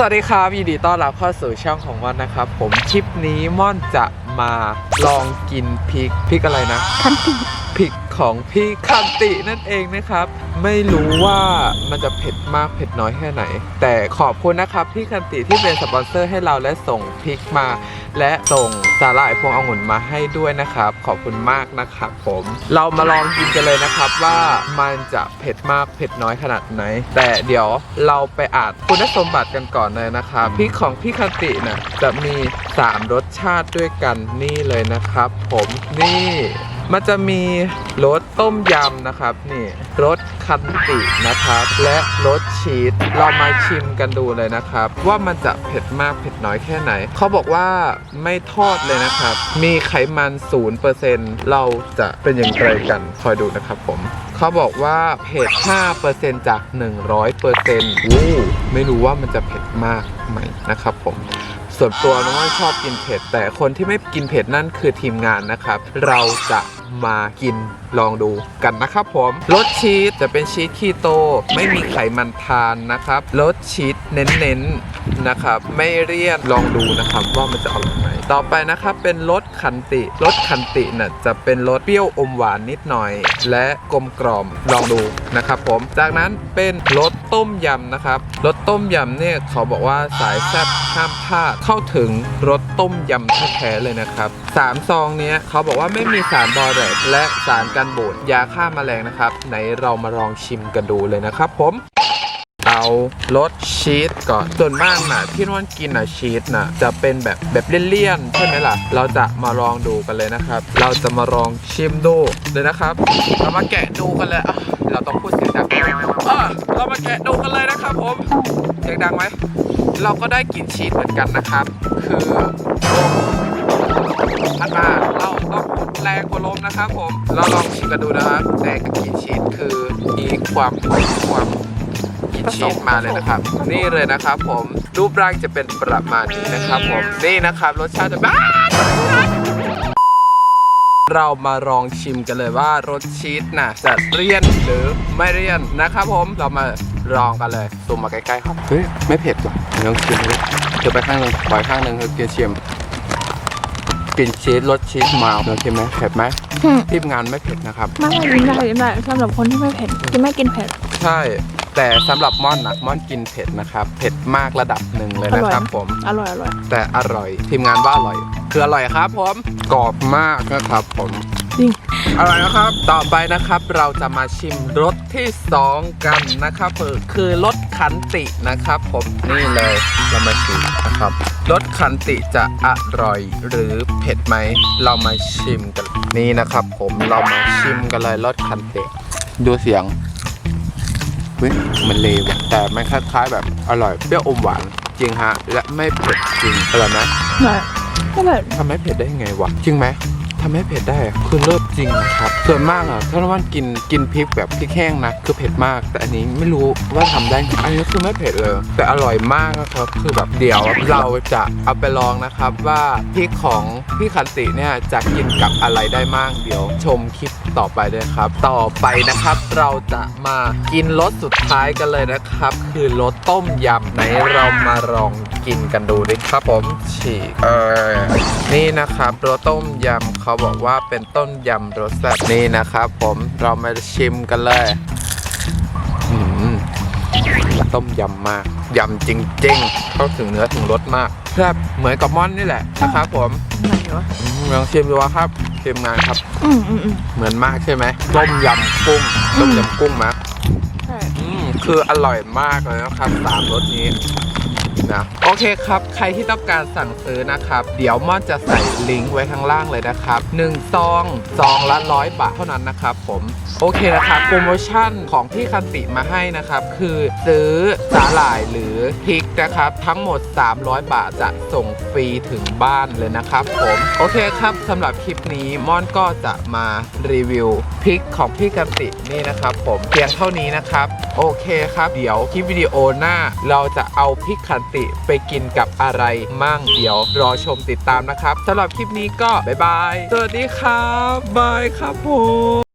สวัสดีครับยินดีต้อนรับเข้าสู่ช่องของม่อนนะครับ ผมคลิปนี้ม่อนจะมาลองกินพริกพริกอะไรนะ คันติพริก ของพี่คันตินั่นเองนะครับ ไม่รู้ว่ามันจะเผ็ดมากเผ็ดน้อยแค่ไหน แต่ขอบคุณนะครับพี่คันติที่เป็นสปอนเซอร์ให้เราและส่งพริกมา และส่งสาหร่ายพวงองุ่นมาให้ด้วยนะครับ ขอบคุณมากนะครับผม เรามาลองกินกันเลยนะครับว่ามันจะเผ็ดมากเผ็ดน้อยขนาดไหน แต่เดี๋ยวเราไปอ่านคุณสมบัติกันก่อนเลยนะครับพริกของพี่คันตินะจะมี 3 รสชาติด้วยกันนี่เลยนะครับ ผมนี่ มันจะมีรสต้มยำนะครับนี่รสคันตินะครับ และรสชีสเรามาชิมกันดูเลยนะครับ ว่ามันจะเผ็ดมากเผ็ดน้อยแค่ไหน เขาบอกว่าไม่ทอดเลยนะครับ มีไขมัน0%เราจะเป็นอย่างไรกันคอยดูนะครับผมเขาบอกว่าเผ็ด5%จาก 100%อู้ไม่รู้ว่ามันจะเผ็ดมากไหมนะครับผมส่วนตัวน้องว่าชอบกินเผ็ด แต่คนที่ไม่กินเผ็ดนั่นคือทีมงานนะครับ เราจะ มากินลองดูกันนะครับผมรสชีสจะเป็นชีสคีโต ไม่มีไขมันทานนะครับรสชีสเน้นๆนะครับ ไม่เลี่ยนลองดูนะครับว่ามันจะอร่อยไหมต่อไปนะครับเป็นรสคันติรสคันติน่ะจะเป็นรสเปรี้ยวอมหวานนิดหน่อย และกลมกล่อมลองดูนะครับผมจากนั้นเป็นรสต้มยำนะครับรสต้มยำเนี่ยเขาบอกว่าสายแซ่บห้ามพลาดเข้าถึงรสต้มยำแท้ๆเลยนะครับสามซองเนี้ยเขาบอกว่าไม่มีสารบอแรกและสารกนบูดยาฆ่าแมลงนะครับไหนเรามาลองชิมกันดูเลยนะครับผมเอารสชีสก่อนส่วนมากน่ะที่นวนกินน่ะชีสน่ะจะเป็นแบบแบบเลี่ยนๆใช่ไหมล่ะ เราจะมาลองดูกันเลยนะครับ เราจะมาลองชิมดูเลยนะครับ เรามาแกะดูกันเลยเราต้องพูดเสียงดังอะเรามาแกะดูกันเลยนะครับผมเสียงดังไหมเราก็ได้กลิ่นชีสเหมือนกันนะครับ คืออันมาเราต้องพูด แรงกว่าลมนะครับผมเราลองชิมกันดูนะครับแต่กินชีสคือมีความความกินชีสมาเลยนะครับ นี่เลยนะครับ ผมรูปร่างจะเป็นประมาณนี้นะครับผมนี่นะครับรสชาติจะบ้าเรามาลองชิมกันเลยว่ารสชีสน่ะจะเรียนหรือไม่เรียนนะครับ ผมเรามาลองกันเลยซูมมาใกล้ๆครับเฮ้ยไม่เผ็ดว่ะลองชิมเลยเดี๋ยวไปข้างหนึ่งปล่อยข้างหนึ่งเกียชิม กลิ่นชีสรสชีสมาลองชิมไหมเผ็ดไหมทีมงานไม่เผ็ดนะครับ ไม่ไม่ยิ้มได้ยิ้มได้สำหรับคนที่ไม่เผ็ดที่ไม่กินเผ็ด ใช่ แต่สำหรับม่อนนะม่อนกินเผ็ดนะครับ เผ็ดมากระดับหนึ่งเลยนะครับอร่อยนะผม อร่อยอร่อยแต่อร่อยทีมงานว่าอร่อย คืออร่อยครับผมกรอบมากนะครับผม จริงอร่อยนะครับ ต่อไปนะครับเราจะมาชิมรสที่สองกันนะครับเออคือรสขันตินะครับผมนี่เลยเรามาชิมนะครับรสขันติจะอร่อยหรือเผ็ดไหม เรามาชิมกันนี่นะครับ ผมเรามาชิมกันเลยรสขันติดูเสียงเฮ้ยมันเลวอะแต่มันคล้ายๆแบบอร่อยเปรี้ยวอมหวานจริงฮะและไม่เผ็ดจริงอร่อยไหมอร่อยก็แบบทำให้เผ็ดได้ยังไงวะจริงไหม ทำให้เผ็ดได้คือเลิศจริงนะครับส่วนมากอะถ้าว่ากินกินพริกแบบพริกแห้งนะคือเผ็ดมาก แต่อันนี้ไม่รู้ว่าทำได้อันนี้คือไม่เผ็ดเลย แต่อร่อยมากนะครับคือแบบเดี๋ยวเราจะเอาไปลองนะครับว่าพริกของพี่ขันติเนี่ยจะกินกับอะไรได้มากเดี๋ยวชมคลิป ต่อไปเลยครับ ต่อไปนะครับเราจะมากินรสสุดท้ายกันเลยนะครับ คือรสต้มยำไหนเรามาลองกินกันดูดิครับผมฉีกเออนี่นะครับรสต้มยำเขาบอกว่าเป็นต้มยำรสแซ่บนี่นะครับ ผมเรามาชิมกันเลยอืมต้มยำมากยำจริงๆเข้าถึงเนื้อถึงรสมากแซ่บเหมือนกับม่อนนี่แหละนะครับผมไหนวะอืมลองชิมดูว่าครับ ชิมงานครับ อืมอืมอืมเหมือนมากใช่ไหมต้มยำกุ้งต้มยำกุ้งมะใช่ อืมคืออร่อยมากเลยนะครับสามรสนี้ นะ โอเคครับ ใครที่ต้องการสั่งซื้อนะครับ เดี๋ยวม่อนจะใส่ลิงก์ไว้ข้างล่างเลยนะครับ1ซองซองละร้อยบาทเท่านั้นนะครับผมโอเคนะครับโปรโมชั่นของพี่คันติมาให้นะครับ คือซื้อสาหร่ายหรือพริกนะครับ ทั้งหมด 300 บาทจะส่งฟรีถึงบ้านเลยนะครับผมโอเคครับสำหรับคลิปนี้ม่อนก็จะมารีวิวพริกของพี่คันตินี่นะครับ ผมเพียงเท่านี้นะครับ โอเคครับ เดี๋ยวคลิปวิดีโอหน้าเราจะเอาพริกคันติติไปกินกับอะไรมั่งเดี๋ยว รอชมติดตามนะครับสำหรับคลิปนี้ก็บ๊ายบาย สวัสดีครับบายครับผม